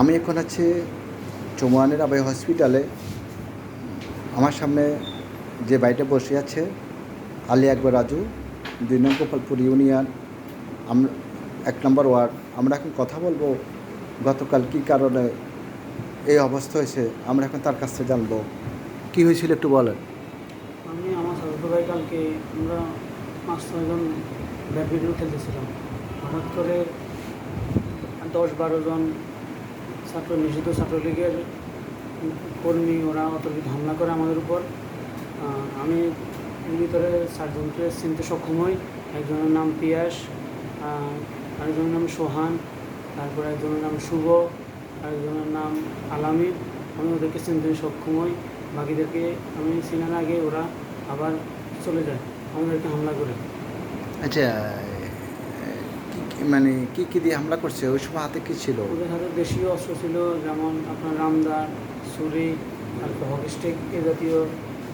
আমি এখন আছি চৌমানের আবাই হসপিটালে। আমার সামনে যে বাড়িটা বসে আছে, আলী আকবর রাজু, দুই নং গোপালপুর ইউনিয়ন আমরা এক নম্বর ওয়ার্ড। আমরা এখন কথা বলব, গতকাল কী কারণে এই অবস্থা হয়েছে, আমরা এখন তার কাছ থেকে জানব। কী হয়েছিল একটু বলেন। আমি আমার ছোটো ভাই কালকে আমরা পাঁচ ছয়জন ব্যাডমিন্টন খেলতেছিলাম হঠাৎ করে দশ, বারো জন ছাত্র, নিষিদ্ধ ছাত্রলীগের কর্মী ওরা অতর্কিত হামলা করে আমাদের উপর। আমি ভিতরে চারজনকে চিনতে সক্ষম হই। একজনের নাম পিয়াস আরেকজনের নাম সোহান, তারপর একজনের নাম শুভ, আরেকজনের নাম আলামিন আমি ওদেরকে চিনতে সক্ষম হই। বাকিদেরকে আমি চেনার আগে ওরা আবার চলে যায়, আমাদেরকে হামলা করে। আচ্ছা মানে কি কি দিয়ে হামলা করছে? ওই সময় হাতে কী ছিল? ওদের হাতে দেশীয় অস্ত্র ছিল যেমন আপনার রামদার ছুরি তারপর হকি স্টিক এ জাতীয়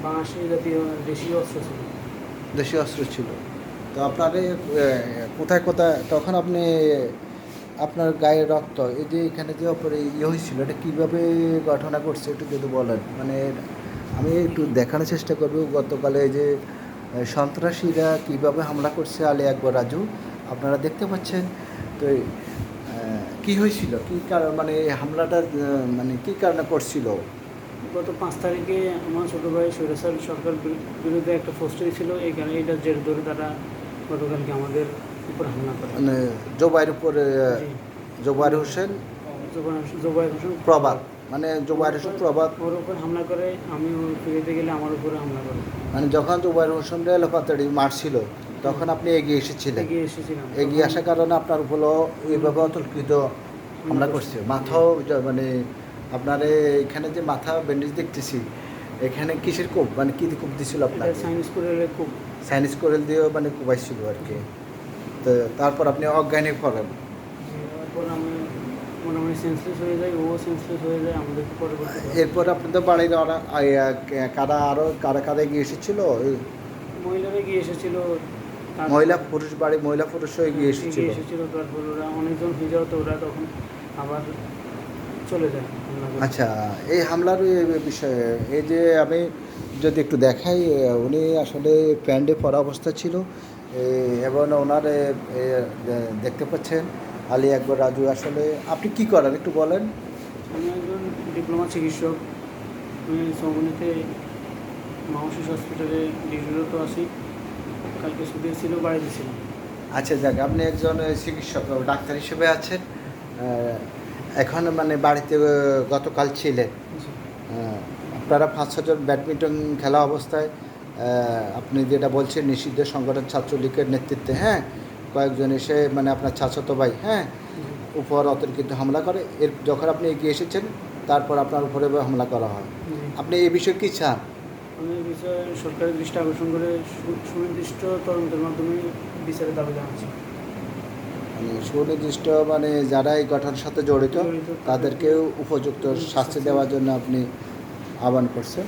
বাঁশ এ জাতীয় দেশীয় অস্ত্র ছিল। দেশীয় অস্ত্র ছিল। তো আপনার এ, কোথায় কোথায় তখন আপনি আপনার গায়ে রক্ত এই যে এখানে যে ওপরে ইয়ে হয়েছিল এটা কীভাবে ঘটনা করছে একটু যদি বলেন? মানে আমি একটু দেখানোর চেষ্টা করব গতকালে এই যে সন্ত্রাসীরা কীভাবে হামলা করছে আলী আকবর রাজু আপনারা দেখতে পাচ্ছেন। তো কী হয়েছিল? কী কারণ মানে হামলাটা মানে কী কারণে করছিল? গত পাঁচ তারিখে আমার ছোটো ভাই সৈরাসাল সরকার বিরু- বিরুদ্ধে একটা পোস্টারি ছিল। এই কারণে এইটার জের ধরে তারা গতকালকে আমাদের উপর হামলা করে। মানে জোবাইয়ের উপরে। জোবাইর হোসেন? জোবাই- জোবাইর হোসেন। প্রবাদ মানে জোবাইর হোসেন প্রবাদ ওর উপর হামলা করে আমি ফিরিতে গেলে আমার উপরে হামলা করে। মানে যখন জুবাইর হোসেন এলোপাতাড়ি মারছিল তখন আপনি এগিয়ে এসেছিলেন। এগিয়ে এসেছিলাম। এগিয়ে আসার কারণে আপনার উপরও এইভাবে অতর্কিত হামলা করছে। মাথাও মানে আপনার এখানে যে মাথা ব্যান্ডেজ দেখতেছি এখানে কিসের কোপ? মানে কী কোপ দিছিল আপনার এটা সায়েন্স করে খুব সাইনিস কোরেল দিয়েও মানে কোপাইছিল আর কি। তো তারপর আপনি অজ্ঞানী করেন এরপর মোটামুটি সেন্সলেস হয়ে যাই ও সেন্সলেস হয়ে যায় পরবর্তী এরপর আপনাদের বাড়ির ওরা কারা আরও কারা কারা এগিয়ে এসেছিল? মহিলারা গিয়ে এসেছিল মহিলা পুরুষ বাড়ি মহিলা পুরুষও এগিয়ে এসেছিল এগিয়ে এসেছিল। তারপর ওরা অনেকজন হয়ে যাওয়াতে ওরা তখন আবার চলে যায় আচ্ছা এই হামলার বিষয়ে এই যে আমি যদি একটু দেখাই উনি আসলে প্যান্ডে পরা অবস্থা ছিল এবং ওনার দেখতে পাচ্ছেন আলী একবার রাজু আসলে আপনি কি করেন একটু বলেন? আমি একজন ডিপ্লোমা চিকিৎসক আমি সৌমনিতে মানসিক হসপিটালে ডিউটিরত আছি। কালকে ছুটি ছিল বাড়িতে আচ্ছা যাক আপনি একজন চিকিৎসক ডাক্তার হিসেবে আছেন। এখন মানে বাড়িতে গতকাল ছিলেন। হ্যাঁ, আপনারা পাঁচ ছজন ব্যাডমিন্টন খেলা অবস্থায় আপনি যেটা বলছেন নিষিদ্ধ সংগঠন ছাত্রলীগের নেতৃত্বে হ্যাঁ? কয়েকজন এসে মানে আপনার চাচাতো ভাই হ্যাঁ। উপর অতর্কিত হামলা করে এর যখন আপনি এগিয়ে এসেছেন তারপর আপনার উপরে হামলা করা হয়। আপনি এই বিষয়ে কী চান? আমি এই বিষয়ে সরকারের দৃষ্টি আকর্ষণ করে সুনির্দিষ্ট তদন্তের মাধ্যমে বিচারের দাবি জানাচ্ছি। সুনির্দিষ্ট মানে যারা এই ঘটনার সাথে জড়িত তাদেরকেও উপযুক্ত শাস্তি দেওয়ার জন্য আপনি আহ্বান করছেন।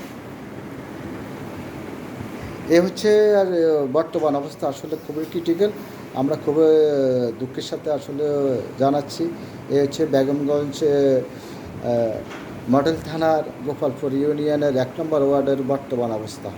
এ হচ্ছে আর বর্তমান অবস্থা আসলে খুবই ক্রিটিক্যাল আমরা খুবই দুঃখের সাথে আসলে জানাচ্ছি। এ হচ্ছে বেগমগঞ্জ মডেল থানার গোপালপুর ইউনিয়নের এক নম্বর ওয়ার্ডের বর্তমান অবস্থা।